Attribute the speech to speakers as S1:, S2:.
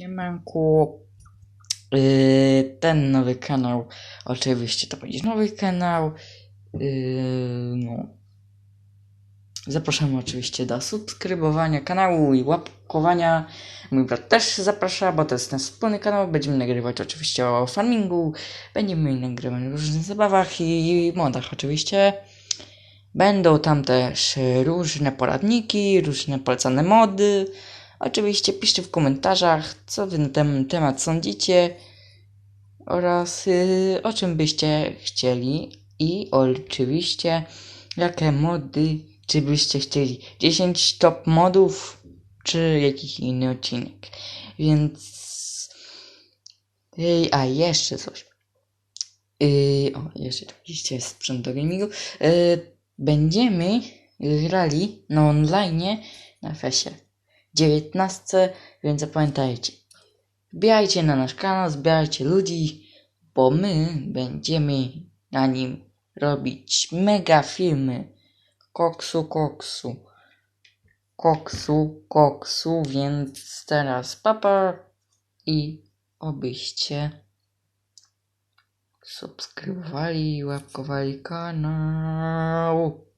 S1: Siemanku. Yy, ten nowy kanał, oczywiście to będzie nowy kanał. Yy, no. Zapraszamy oczywiście do subskrybowania kanału i łapkowania. Mój brat też zaprasza, bo to jest nasz wspólny kanał. Będziemy nagrywać oczywiście o farmingu. Będziemy nagrywać o różnych zabawach i modach oczywiście. Będą tam też różne poradniki, różne polecane mody. Oczywiście piszcie w komentarzach, co wy na ten temat sądzicie oraz yy, o czym byście chcieli i oczywiście jakie mody, czy byście chcieli 10 top modów, czy jakiś inny odcinek. Więc yy, a jeszcze coś. Yy, o, jeszcze oczywiście sprzęt do gamingu. Yy, będziemy grali na online na fesie. 19, więc zapamiętajcie. Wbijajcie na nasz kanał, zbierajcie ludzi, bo my będziemy na nim robić mega filmy. Koksu, koksu. Koksu, koksu, więc teraz papa i obyście subskrybowali i łapkowali kanał.